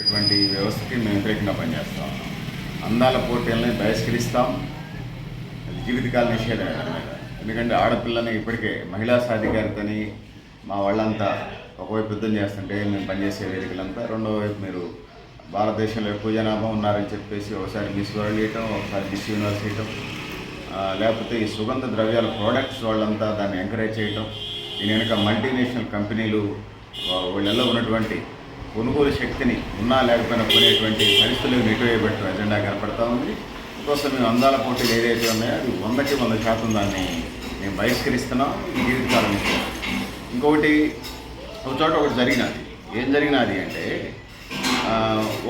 ఇటువంటి వ్యవస్థకి మేము వ్యతిరేకంగా పనిచేస్తాం. అందాల పోటీలని బహిష్కరిస్తాం. అది జీవితకాల నిషేధం ఎందుకంటే ఆడపిల్లని ఇప్పటికే మహిళా సాధికారితని మా వాళ్ళంతా ఒకవైపు యుద్ధం చేస్తుంటే మేము పనిచేసే వేదికలంతా రెండో వైపు మీరు భారతదేశంలో ఎక్కువ జనాభా ఉన్నారని చెప్పేసి ఒకసారి మిస్ వరల్డ్ ఇవ్వటం ఒకసారి మిస్ యూనివర్స్ ఇవ్వటం లేకపోతే ఈ సుగంధ ద్రవ్యాల ప్రోడక్ట్స్ వాళ్ళంతా దాన్ని ఎంకరేజ్ చేయటం దీని వెనుక మల్టీనేషనల్ కంపెనీలు వీళ్ళల్లో ఉన్నటువంటి కొనుగోలు శక్తిని ఉన్నా లేకపోయినా కొనేటువంటి పరిస్థితులు నెట్టివేయబెట్టడం ఎజెండా కనపడతా ఉంది. అందుకోసం మేము అందాల పోటీలు ఏదైతే ఉన్నాయో అది వందకి వంద శాతం దాన్ని మేము బహిష్కరిస్తున్నాం. ఈ జీవితకాలం ఇంకొకటి ఒక చోట ఒకటి జరిగినది. ఏం జరిగినది అంటే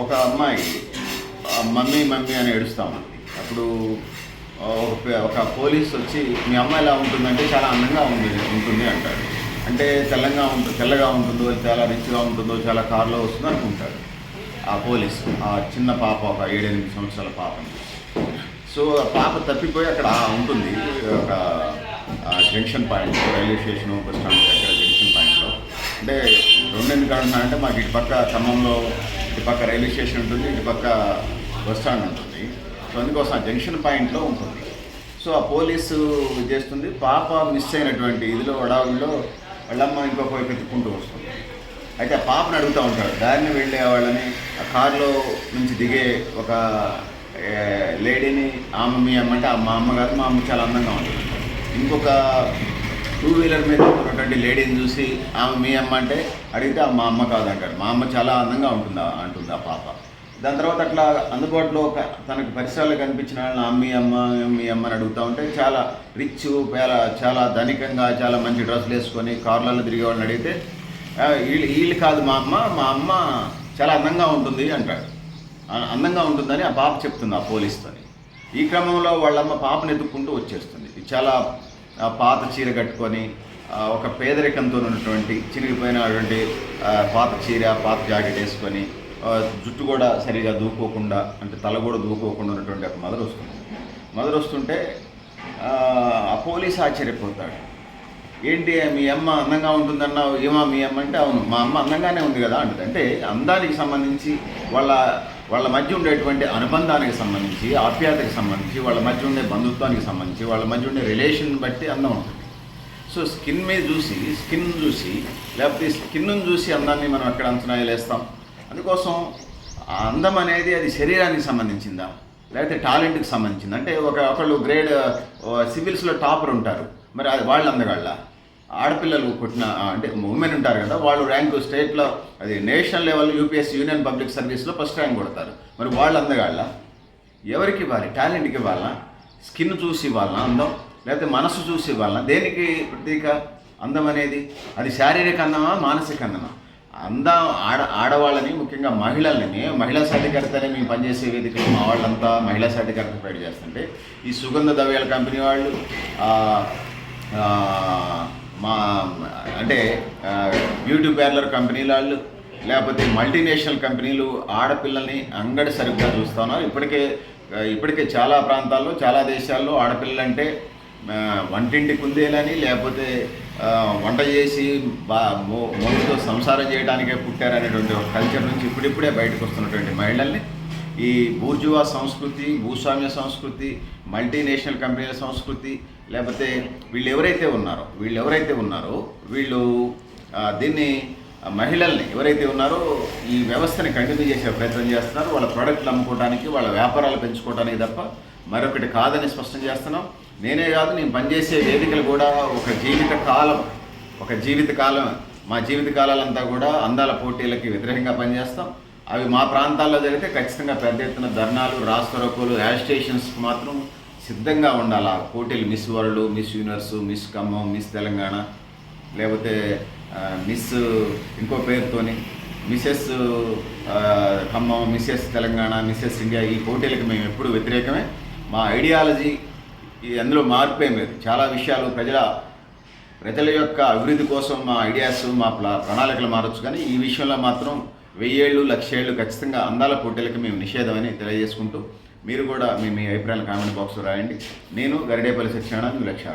ఒక అమ్మాయి మమ్మీ మమ్మీ అని ఏడుస్తా ఉంది. అప్పుడు ఒక ఒక పోలీస్ వచ్చి మీ అమ్మాయి ఎలా ఉంటుందంటే చాలా అందంగా ఉంది ఉంటుంది అంటాడు. అంటే తెల్లంగా ఉంటుంది తెల్లగా ఉంటుందో చాలా రిచ్గా ఉంటుందో చాలా కారులో వస్తుందో అనుకుంటాడు ఆ పోలీస్ ఆ చిన్న పాప ఒక ఏడెనిమిది సంవత్సరాల పాపని. సో ఆ పాప తప్పిపోయి అక్కడ ఉంటుంది. ఒక junction point railway station bus stand దగ్గర జంక్షన్ పాయింట్లో. అంటే రెండు ఎందుకు అంటే మాకు ఇటు పక్క ఖమ్మంలో ఇటు పక్క రైల్వే స్టేషన్ ఉంటుంది ఇటు పక్క బస్ స్టాండ్ ఉంటుంది. సో అందుకోసం ఆ జంక్షన్ పాయింట్లో ఉంటుంది. సో ఆ పోలీసు చేస్తుంది. పాప మిస్ అయినటువంటి ఇదిలో వడావుల్లో వాళ్ళమ్మ ఇంకొక వైపు ఎత్తుకుంటూ వస్తుంది. అయితే ఆ పాపను అడుగుతూ ఉంటాడు దారిని వెళ్ళే వాళ్ళని. ఆ కారులో నుంచి దిగే ఒక లేడీని ఆమె మీ అమ్మంటే ఆ మా అమ్మ కాదు మా అమ్మ చాలా అందంగా ఉంటుంది. ఇంకొక టూ వీలర్ మీద ఉన్నటువంటి లేడీని చూసి ఆమె మీ అమ్మ అంటే అడిగితే మా అమ్మ కాదంటాడు. మా అమ్మ చాలా అందంగా ఉంటుందా అంటుంది ఆ పాప. దాని తర్వాత అట్లా అందుబాటులో ఒక తనకు పరిసరాలు కనిపించిన వాళ్ళని అమ్మి అమ్మ మీ అమ్మ అని అడుగుతూ ఉంటే చాలా రిచ్ చాలా చాలా ధనికంగా చాలా మంచి డ్రెస్సులు వేసుకొని కార్లలో తిరిగే వాళ్ళని అడిగితే వీళ్ళు వీళ్ళు కాదు మా అమ్మ మా అమ్మ చాలా అందంగా ఉంటుంది అంటాడు. అందంగా ఉంటుందని ఆ పాప చెప్తుంది ఆ పోలీస్తోని. ఈ క్రమంలో వాళ్ళమ్మ పాపను ఎత్తుక్కుంటూ వచ్చేస్తుంది. చాలా పాత చీర కట్టుకొని ఒక పేదరికంతో ఉన్నటువంటి చినిగిపోయినటువంటి పాత చీర పాత జాకెట్ వేసుకొని జుట్టు కూడా సరిగా దూకోకుండా అంటే తల కూడా దూకోకుండా ఉన్నటువంటి ఒక మదర్ వస్తుంది. మదర్ వస్తుంటే ఆ, పోలీస్ ఆశ్చర్యపోతాడు. ఏంటి మీ అమ్మ అందంగా ఉంటుందన్నావు? ఏమా మీ అమ్మ? అంటే అవును మా అమ్మ అందంగానే ఉంది కదా అంటుంది. అంటే అందానికి సంబంధించి వాళ్ళ వాళ్ళ మధ్య ఉండేటువంటి అనుబంధానికి సంబంధించి ఆప్యాయతకి సంబంధించి వాళ్ళ మధ్య ఉండే బంధుత్వానికి సంబంధించి వాళ్ళ మధ్య ఉండే రిలేషన్ బట్టి అందం ఉంటుంది. సో స్కిన్ మీద చూసి స్కిన్ చూసి లేకపోతే స్కిన్ను చూసి అందాన్ని మనం ఎక్కడ అంచనా వేస్తాం? అందుకోసం అందం అనేది అది శరీరానికి సంబంధించిందా? లేకపోతే టాలెంట్కి సంబంధించింది? అంటే ఒక ఒకళ్ళు గ్రేడ్ సివిల్స్లో టాపర్ ఉంటారు. మరి అది వాళ్ళు అందగాళ్ళ ఆడపిల్లలు కొట్టిన అంటే ఉమెన్ ఉంటారు కదా వాళ్ళు ర్యాంకు స్టేట్లో అది national level UPSC union public సర్వీస్లో ఫస్ట్ ర్యాంక్ కొడతారు. మరి వాళ్ళు అందగాళ్ళ ఎవరికి ఇవ్వాలి? టాలెంట్కి ఇవ్వాలా? స్కిన్ చూసి ఇవ్వాలా అందం? లేకపోతే మనసు చూసి ఇవ్వాలా? దేనికి ప్రతీక అందం అనేది? అది శారీరక అందమా మానసిక అందమా? అందం ఆడ ఆడవాళ్ళని ముఖ్యంగా మహిళల్ని మహిళా సాధికారితనే మేము పనిచేసే వేదికలు మా వాళ్ళంతా మహిళా సాధికారిత ప్రొవైడ్ చేస్తుంటే ఈ సుగంధ ద్రవ్యాల కంపెనీ వాళ్ళు మా అంటే బ్యూటీ పార్లర్ కంపెనీల వాళ్ళు లేకపోతే మల్టీనేషనల్ కంపెనీలు ఆడపిల్లల్ని అంగడి సరిగ్గా చూస్తున్నారు ఇప్పటికే ఇప్పటికే చాలా ప్రాంతాల్లో చాలా దేశాల్లో ఆడపిల్లలంటే వంటింటి కుందేలని లేకపోతే వంట చేసి బా మో సంసారం చేయడానికే పుట్టారనేటువంటి ఒక కల్చర్ నుంచి ఇప్పుడిప్పుడే బయటకు వస్తున్నటువంటి మహిళల్ని ఈ బూర్జువా సంస్కృతి భూస్వామ్య సంస్కృతి మల్టీనేషనల్ కంపెనీల సంస్కృతి లేకపోతే వీళ్ళు ఎవరైతే ఉన్నారో వీళ్ళు ఎవరైతే ఉన్నారో వీళ్ళు దీన్ని మహిళల్ని ఎవరైతే ఉన్నారో ఈ వ్యవస్థని కంటిన్యూ చేసే ప్రయత్నం చేస్తున్నారు. వాళ్ళ ప్రోడక్ట్లు అమ్ముకోవడానికి వాళ్ళ వ్యాపారాలు పెంచుకోవడానికి తప్ప మరొకటి కాదని స్పష్టం చేస్తున్నాం. నేనే కాదు నేను పనిచేసే వేదికలు కూడా ఒక జీవిత కాలం ఒక జీవిత కాలం మా జీవిత కాలాలంతా కూడా అందాల పోటీలకి వ్యతిరేకంగా పనిచేస్తాం. అవి మా ప్రాంతాల్లో జరిగితే ఖచ్చితంగా పెద్ద ఎత్తున ధర్నాలు రాస్తారోకోలు యాజ్ స్టేషన్స్కి మాత్రం సిద్ధంగా ఉండాలి. ఆ పోటీలు miss world miss universe miss Khammam miss Telangana లేకపోతే మిస్ ఇంకో పేరుతోని Mrs Khammam Mrs Telangana Mrs India ఈ పోటీలకు మేము ఎప్పుడు వ్యతిరేకమే. మా ఐడియాలజీ ఈ అందులో మార్పు ఏం లేదు. చాలా విషయాలు ప్రజల ప్రజల యొక్క అభివృద్ధి కోసం మా ఐడియాస్ మా ప్లా- ప్రణాళికలు మారచ్చు కానీ ఈ విషయంలో మాత్రం వెయ్యేళ్ళు లక్షేళ్ళు ఖచ్చితంగా అందాల పోటీలకు మేము నిషేధమని తెలియజేసుకుంటూ మీరు కూడా మీ మీ అభిప్రాయాలు కామెంట్ బాక్స్లో రాయండి. నేను గరిడేపల్లి సత్యనారాయణ విలక్షణ